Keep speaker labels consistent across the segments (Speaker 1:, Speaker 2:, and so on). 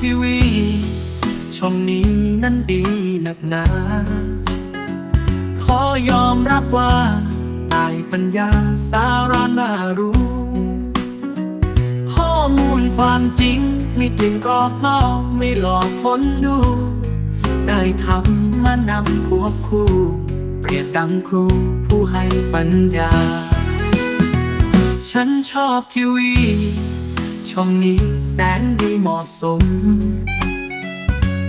Speaker 1: ทีวี ช่องนี้นั้นดีหนักหนา ขอยอมรับว่าตายปัญญาสาระน่ารู้ ข้อมูลความจริงไม่กลิ่นกรอบนอกไม่หลอกคนดู ได้ทำมานำควบคู่ เปรียบดังครูผู้ให้ปัญญา ฉันชอบทีวี ช่องนี้แสนดีเหมาะสม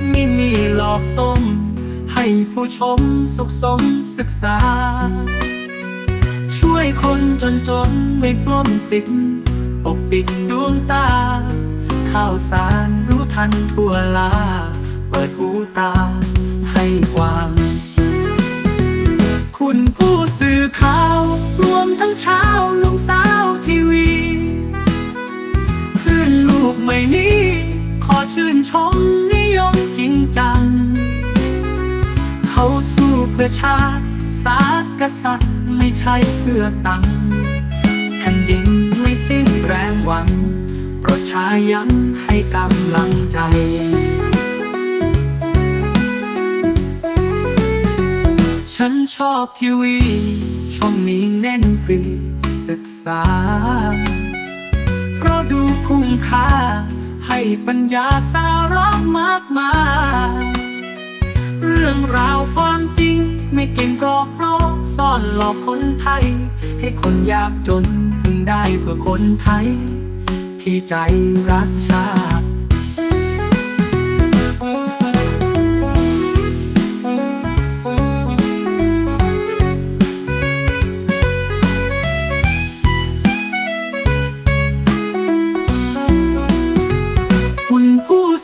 Speaker 1: ไม่มีหลอกต้ม ให้ผู้ชมสุขสมศึกษา ช่วยคนจนจนไม่ปล้นสิทธิ์ปกปิดดวงตา ข่าวสารรู้ทันทั่วลา เปิดหูตา ให้กว้างคุณผู้สื่อข่าว รวมทั้งเช้าลุงสา ลูกไม่นี้ ขอชื่นชมนิยมจริงจัง เขาสู้เพื่อชาติศาสตร์กษัตริย์ไม่ใช่เพื่อตังค์แผ่นดินไม่สิ้นแรงหวังโปรดชายันให้กำลังใจฉันชอบทีวี ช่องนี้เน้นฟรี ศึกษา คุ้มค่า ให้ปัญญาสาระมากมาย เรื่องราวความจริง ไม่เก่งกรอกโลกซ่อนหลอกคนไทย ให้คนยากจน พึงได้เพื่อคนไทย ที่ใจรักชาติ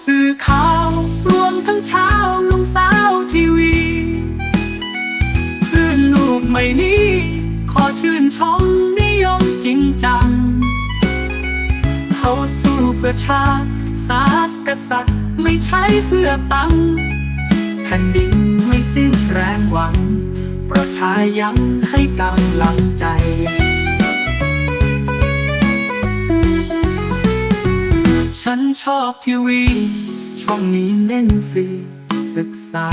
Speaker 1: สื่อข่าว รวมทั้งเช้าลุงสาวทีวีคลื่อนลูกไม่นี้ ขอชื่นชมนิยมจริงจัง เขาสู้เพื่อชาติศาสตร์กษัตริย์ไม่ใช่เพื่อตังค์แผ่นดินไม่สิ้นแรงหวัง ประชายังให้กำลังใจ นชอบทีวี ช่องนี้เน้นฟรี ศึกษา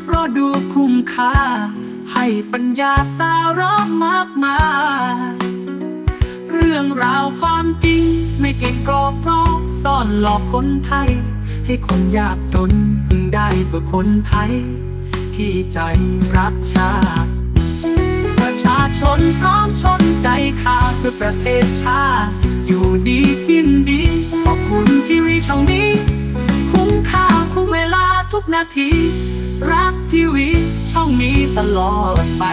Speaker 1: เพราะดูคุ้มค่า ให้ปัญญาสาระมากมาย เรื่องราวความจริง ไม่เก่งกรอบเพราะซ่อนหลอกคนไทย ให้คนยากจน พึงได้เพื่อคนไทย ที่ใจรักชาติ พื่อประเทศชาติ อยู่ดีกินดี ขอบคุณทีวีช่องนี้ คุ้มค่าคุ้มเวลาทุกนาที รักทีวีช่องนี้ตลอดไป